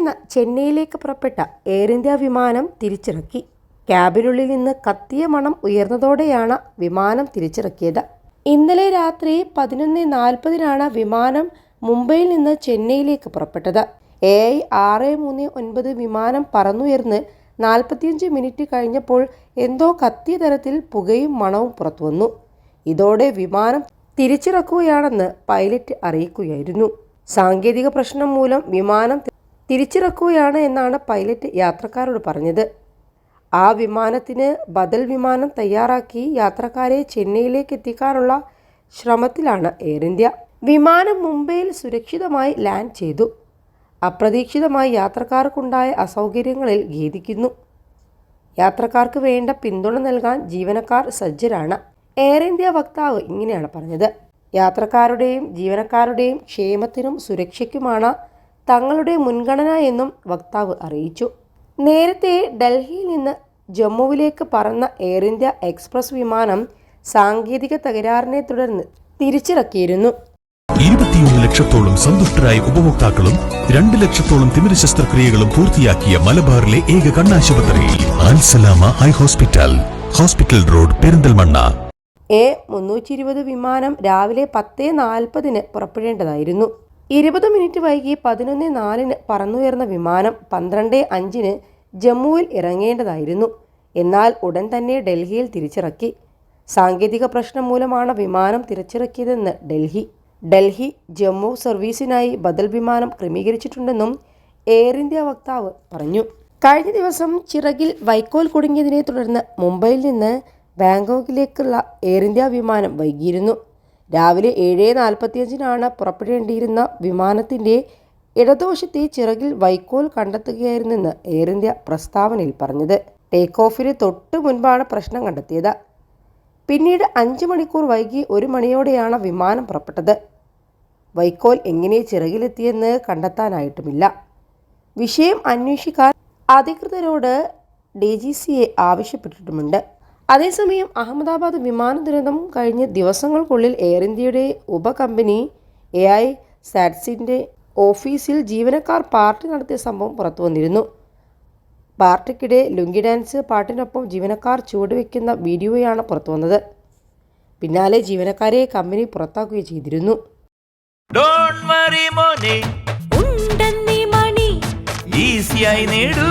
നിന്ന് ചെന്നൈയിലേക്ക് പുറപ്പെട്ട എയർ ഇന്ത്യ വിമാനം തിരിച്ചിറക്കി. ക്യാബിനുള്ളിൽ നിന്ന് കത്തിയ മണം ഉയർന്നതോടെയാണ് വിമാനം തിരിച്ചിറക്കിയത്. ഇന്നലെ രാത്രി പതിനൊന്ന് നാൽപ്പതിനാണ് വിമാനം മുംബൈയിൽ നിന്ന് ചെന്നൈയിലേക്ക് പുറപ്പെട്ടത്. എ ഐ ആറ് മൂന്ന് ഒൻപത് വിമാനം പറന്നുയർന്ന് നാൽപ്പത്തിയഞ്ച് മിനിറ്റ് കഴിഞ്ഞപ്പോൾ എന്തോ കത്തിയ തരത്തിൽ പുകയും മണവും പുറത്തുവന്നു ഇതോടെ വിമാനം തിരിച്ചിറക്കുകയാണെന്ന് പൈലറ്റ് അറിയിക്കുകയായിരുന്നു. സാങ്കേതിക പ്രശ്നം മൂലം വിമാനം തിരിച്ചിറക്കുകയാണ് എന്നാണ് പൈലറ്റ് യാത്രക്കാരോട് പറഞ്ഞത്. ആ വിമാനത്തിന് ബദൽ വിമാനം തയ്യാറാക്കി യാത്രക്കാരെ ചെന്നൈയിലേക്ക് എത്തിക്കാനുള്ള ശ്രമത്തിലാണ് എയർ ഇന്ത്യ. വിമാനം മുംബൈയിൽ സുരക്ഷിതമായി ലാൻഡ് ചെയ്തു. അപ്രതീക്ഷിതമായി യാത്രക്കാർക്കുണ്ടായ അസൗകര്യങ്ങളിൽ ഖേദിക്കുന്നു. യാത്രക്കാർക്ക് വേണ്ട പിന്തുണ നൽകാൻ ജീവനക്കാർ സജ്ജരാണ്. എയർ ഇന്ത്യ വക്താവ് ഇങ്ങനെയാണ് പറഞ്ഞത്. യാത്രക്കാരുടെയും ജീവനക്കാരുടെയും ക്ഷേമത്തിനും സുരക്ഷയ്ക്കുമാണ് തങ്ങളുടെ മുൻഗണന എന്നും വക്താവ് അറിയിച്ചു. നേരത്തെ ഡൽഹിയിൽ നിന്ന് ജമ്മുവിലേക്ക് പറന്ന എയർ ഇന്ത്യ എക്സ്പ്രസ് വിമാനം സാങ്കേതിക തകരാറിനെ തുടർന്ന് തിരിച്ചിറക്കിയിരുന്നു. ഇരുപത്തിയൊന്ന് ലക്ഷത്തോളം സന്തുഷ്ടരായ ഉപഭോക്താക്കളും രണ്ട് ലക്ഷത്തോളം തിമിര ശസ്ത്രക്രിയകളും പൂർത്തിയാക്കിയ മലബാറിലെ ഏക കണ്ണാശുപത്രി Al Salama eye hospital hospital road Perinthalmanna. A മുന്നൂറ്റി ഇരുപത് വിമാനം രാവിലെ പത്ത് നാൽപ്പതിന് പുറപ്പെടേണ്ടതായിരുന്നു. ഇരുപത് മിനിറ്റ് വൈകി പതിനൊന്ന് നാലിന് പറന്നുയർന്ന വിമാനം പന്ത്രണ്ട് അഞ്ചിന് ജമ്മുവിൽ ഇറങ്ങേണ്ടതായിരുന്നു. എന്നാൽ ഉടൻ തന്നെ ഡൽഹിയിൽ തിരിച്ചിറക്കി. സാങ്കേതിക പ്രശ്നം മൂലമാണ് വിമാനം തിരിച്ചിറക്കിയതെന്ന് ഡൽഹി. ഡൽഹി ജമ്മു സർവീസിനായി ബദൽ വിമാനം ക്രമീകരിച്ചിട്ടുണ്ടെന്നും എയർ ഇന്ത്യ വക്താവ് പറഞ്ഞു. കഴിഞ്ഞ ദിവസം ചിറകിൽ വൈക്കോൽ കുടുങ്ങിയതിനെ തുടർന്ന് മുംബൈയിൽ നിന്ന് ബാങ്കോക്കിലേക്കുള്ള എയർ ഇന്ത്യ വിമാനം വൈകിയിരുന്നു. രാവിലെ ഏഴ് നാൽപ്പത്തിയഞ്ചിനാണ് പുറപ്പെടേണ്ടിയിരുന്ന വിമാനത്തിന്റെ ഇടതുവശത്തെ ചിറകിൽ വൈക്കോൽ കണ്ടെത്തുകയായിരുന്നെന്ന് എയർ ഇന്ത്യ പ്രസ്താവനയിൽ പറഞ്ഞത്. ടേക്ക് ഓഫിന് തൊട്ട് മുൻപാണ് പ്രശ്നം കണ്ടെത്തിയത്. പിന്നീട് അഞ്ച് മണിക്കൂർ വൈകി ഒരു മണിയോടെയാണ് വിമാനം പുറപ്പെട്ടത്. വൈക്കോൽ എങ്ങനെ ചിറകിലെത്തിയെന്ന് കണ്ടെത്താനായിട്ടുമില്ല. വിഷയം അന്വേഷിക്കാൻ അധികൃതരോട് ഡി ജി സിയെ ആവശ്യപ്പെട്ടിട്ടുമുണ്ട്. അതേസമയം അഹമ്മദാബാദ് വിമാന ദുരന്തം കഴിഞ്ഞ ദിവസങ്ങൾക്കുള്ളിൽ എയർ ഇന്ത്യയുടെ ഉപകമ്പനി എ ഐ സാറ്റ്സിന്റെ ഓഫീസിൽ ജീവനക്കാർ പാർട്ടി നടത്തിയ സംഭവം പുറത്തു വന്നിരുന്നു. പാർട്ടിക്കിടെ ലുങ്കി ഡാൻസ് പാട്ടിനൊപ്പം ജീവനക്കാർ ചുവടുവെക്കുന്ന വീഡിയോയാണ് പുറത്തു വന്നത്. പിന്നാലെ ജീവനക്കാരെ കമ്പനി പുറത്താക്കുകയും ചെയ്തിരുന്നു. ഡോണ്ട് വറി മോനെ. ഉണ്ടെന്നീ മണി. ഈസിയായി നേടൂ.